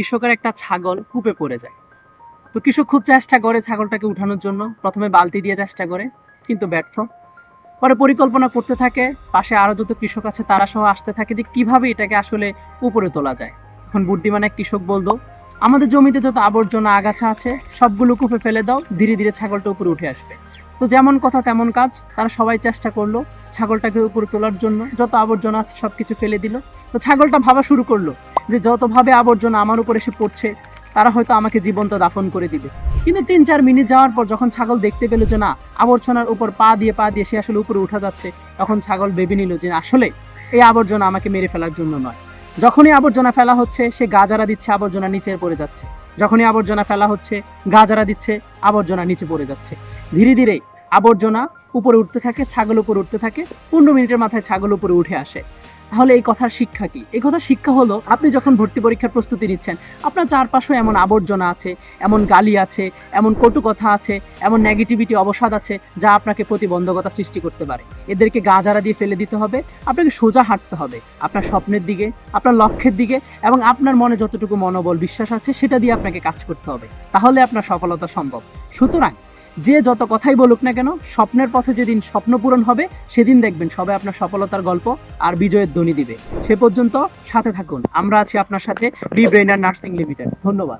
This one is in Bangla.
কৃষকের একটা ছাগল কূপে পড়ে যায়। তো কৃষক খুব চেষ্টা করে ছাগলটাকে উঠানোর জন্য। প্রথমে বালতি দিয়ে চেষ্টা করে, কিন্তু ব্যর্থ। পরে পরিকল্পনা করতে থাকে, পাশে আরও যত কৃষক আছে তারা সহ আসতে থাকে যে কীভাবে এটাকে আসলে উপরে তোলা যায়। এখন বুদ্ধিমান এক কৃষক বলতো আমাদের জমিতে যত আবর্জনা আগাছা আছে, সবগুলো কূপে ফেলে দাও, ধীরে ধীরে ছাগলটা উপরে উঠে আসবে। তো যেমন কথা তেমন কাজ, তারা সবাই চেষ্টা করল ছাগলটাকে উপরে তোলার জন্য। যত আবর্জনা আছে সব কিছু ফেলে দিল। তো ছাগলটা ভাবা শুরু করল যে যতভাবে আবর্জনা আমার উপর এসে পড়ছে, তারা হয়তো আমাকে জীবন্ত দাফন করে দিবে। কিন্তু তিন চার মিনিট যাওয়ার পর যখন ছাগল দেখতে পেল যে না, আবর্জনার উপর পা দিয়ে পা দিয়ে সে আসলে উপরে উঠা যাচ্ছে, তখন ছাগল ভেবে নিল যে আসলে এই আবর্জনা আমাকে মেরে ফেলার জন্য নয়। যখনই আবর্জনা ফেলা হচ্ছে, সে গাজারা দিচ্ছে, আবর্জনা নিচে পড়ে যাচ্ছে। যখনই আবর্জনা ফেলা হচ্ছে, গাজারা দিচ্ছে, আবর্জনা নিচে পড়ে যাচ্ছে। ধীরে ধীরে আবর্জনা উপরে উঠতে থাকে, ছাগল উপরে উঠতে থাকে, পনেরো মিনিটের মাথায় ছাগল উপরে উঠে আসে। তাহলে এই কথার শিক্ষা কি? এই কথার শিক্ষা হলো, আপনি যখন ভর্তি পরীক্ষার প্রস্তুতি নিচ্ছেন, আপনার চারপাশে এমন আবর্জনা আছে, এমন গালি আছে, এমন কটু কথা আছে, এমন নেগেটিভিটি অবসাদ আছে, যা আপনাকে প্রতিবন্ধকতা সৃষ্টি করতে পারে। এদেরকে গা গাজারা দিয়ে ফেলে দিতে হবে, আপনাকে সোজা হাঁটতে হবে, আপনার স্বপ্নের দিকে, আপনার লক্ষ্যের দিকে, এবং আপনার মনে যতটুকু মনোবল, বিশ্বাস আছে, সেটা দিয়ে আপনাকে কাজ করতে হবে। তাহলে আপনার সফলতা সম্ভব। সুতরাং যে যত কথাই বলুক না কেন, স্বপ্নের পথে যেদিন স্বপ্ন পূরণ হবে, সেদিন দেখবেন সবাই আপনার সফলতার গল্প আর বিজয়ের ধ্বনি দিবে। সে পর্যন্ত সাথে থাকুন। আমরা আছি আপনার সাথে বি ব্রেনার নার্সিং লিমিটেড ধন্যবাদ।